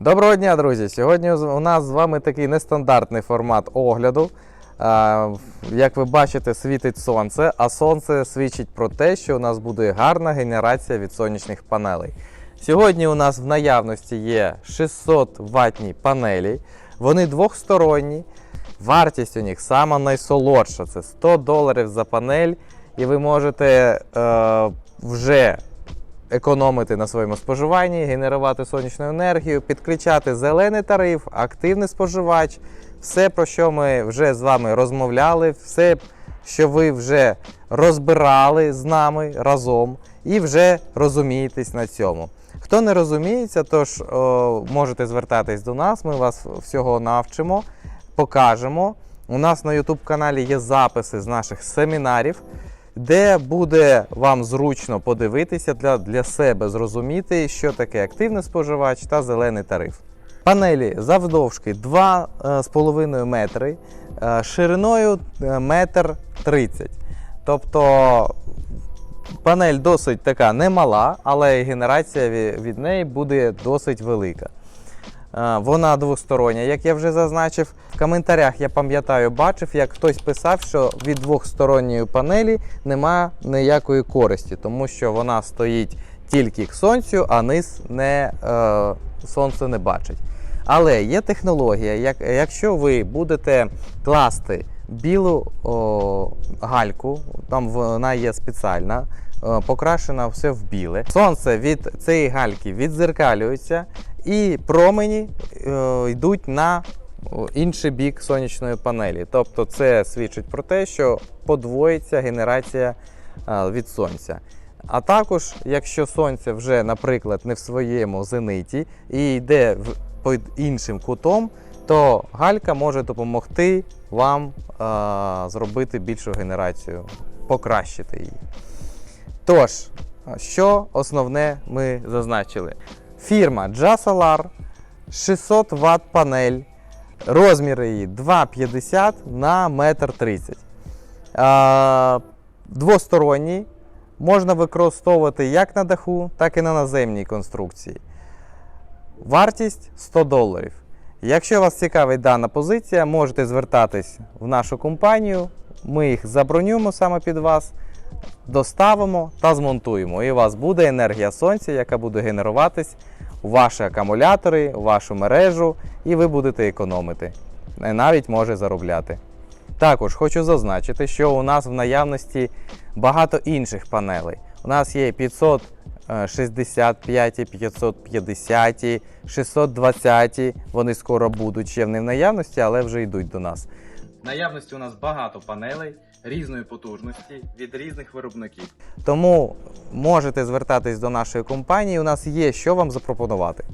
Доброго дня, друзі! Сьогодні у нас з вами такий нестандартний формат огляду. Як ви бачите, світить сонце, а сонце свідчить про те, що у нас буде гарна генерація від сонячних панелей. Сьогодні у нас в наявності є 600 ватні панелі. Вони двохсторонні. Вартість у них сама найсолодша це 100 доларів за панель, і ви можете е, вже економити на своєму споживанні, генерувати сонячну енергію, підключати зелений тариф, активний споживач, все, про що ми вже з вами розмовляли, все, що ви вже розбирали з нами разом і вже розумієтесь на цьому. Хто не розуміється, тож о, можете звертатись до нас, ми вас всього навчимо, покажемо. У нас на YouTube каналі є записи з наших семінарів де буде вам зручно подивитися для, для себе зрозуміти, що таке активний споживач та зелений тариф. Панелі завдовжки 2,5 метри, е, шириною е, метр 30. Тобто панель досить така немала, але генерація від неї буде досить велика. Вона двостороння, як я вже зазначив. В коментарях я пам'ятаю, бачив, як хтось писав, що від двохсторонньої панелі немає ніякої користі, тому що вона стоїть тільки к сонцю, а низ не, е, сонце не бачить. Але є технологія, як, якщо ви будете класти білу о, гальку, там вона є спеціальна, е, покрашена все в біле. Сонце від цієї гальки відзеркалюється, і промені е, йдуть на інший бік сонячної панелі. Тобто це свідчить про те, що подвоїться генерація е, від сонця. А також, якщо сонце вже, наприклад, не в своєму зениті і йде під іншим кутом, то галька може допомогти вам е, зробити більшу генерацію, покращити її. Тож, що основне ми зазначили? Фірма Jasolar, 600 Вт панель, розмір її 2,50 на 1,30 м. Двосторонній, можна використовувати як на даху, так і на наземній конструкції. Вартість 100 доларів. Якщо вас цікавить дана позиція, можете звертатись в нашу компанію. Ми їх забронюємо саме під вас, доставимо та змонтуємо. І у вас буде енергія сонця, яка буде генеруватись у ваші акумулятори, у вашу мережу, і ви будете економити. І навіть може заробляти. Також хочу зазначити, що у нас в наявності багато інших панелей. У нас є 565, 550, 620. Вони скоро будуть ще не в наявності, але вже йдуть до нас. Наявності у нас багато панелей різної потужності від різних виробників. Тому можете звертатись до нашої компанії. У нас є що вам запропонувати.